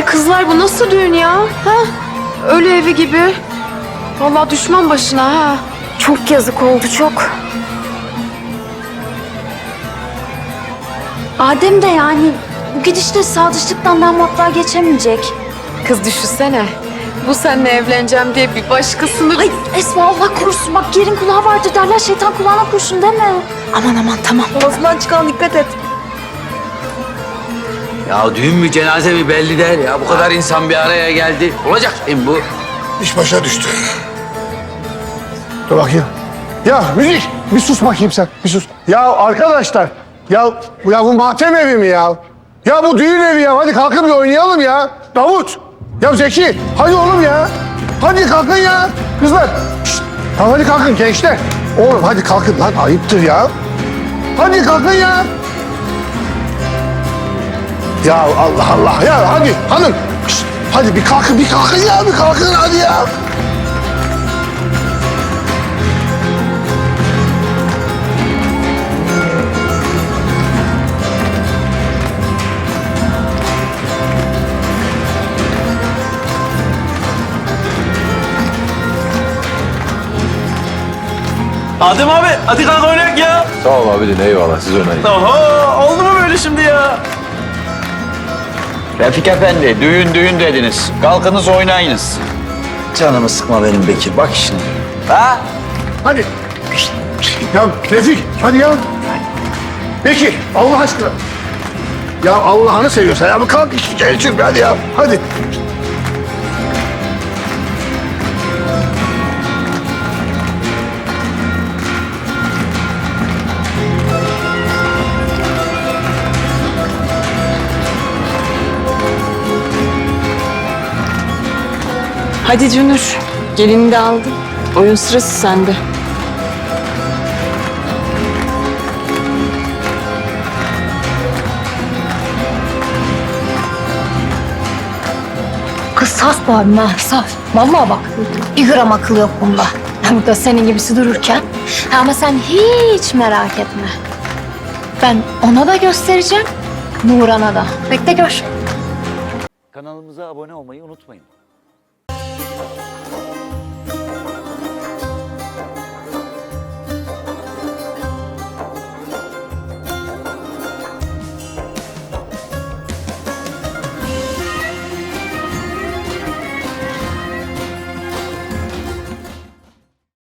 Ay kızlar bu nasıl düğün ya? Ha? Ölü evi gibi. Vallahi düşman başına ha. Çok yazık oldu çok. Adem de yani bu gidişte sadıçlıktan damatlığa geçemeyecek. Kız düşünsene. Bu seninle evleneceğim diye bir başkasını... Ay Esma Allah korusun bak yerin kulağı vardır derler şeytan kulağına kurşun deme. Aman aman tamam. Ağzından çıkan dikkat et. Ya düğün mü cenaze mi belli değil ya. Bu kadar insan bir araya geldi. Olacak şimdi bu. İş başa düştü. Dur bakayım. Ya müzik bir sus bakayım sen bir sus. Ya arkadaşlar ya, ya bu matem evi mi ya? Ya bu düğün evi ya hadi kalkın bir oynayalım ya. Davut. Ya Zeki hadi oğlum ya. Hadi kalkın ya. Kızlar. Şşt, tamam hadi kalkın gençler. Oğlum hadi kalkın lan ayıptır ya. Hadi kalkın ya. Ya Allah Allah ya hadi hanım. Şşt, hadi bir kalkın bir kalkın ya bir kalkın hadi ya. Adem abi hadi kalk oynayak ya. Sağ ol abidin eyvallah siz oynayın. Oho oldu mu böyle şimdi ya? Refik Efendi, düğün düğün dediniz. Kalkınız oynayınız. Canımı sıkma benim Bekir. Bak şimdi. Ha? Hadi. Ya Refik hadi ya. Peki Allah aşkına. Ya Allah'ını seviyorsan ya kalk gel çünkü hadi ya. Hadi. Hadi Cünür. Gelini de aldım. Oyun sırası sende. Kız saf bağırma saf. Vallahi bak bir gram akıl yok bunda. Burada senin gibisi dururken. Ama sen hiç merak etme. Ben ona da göstereceğim. Nuran'a da. Bekle gör. Kanalımıza abone olmayı unutmayın.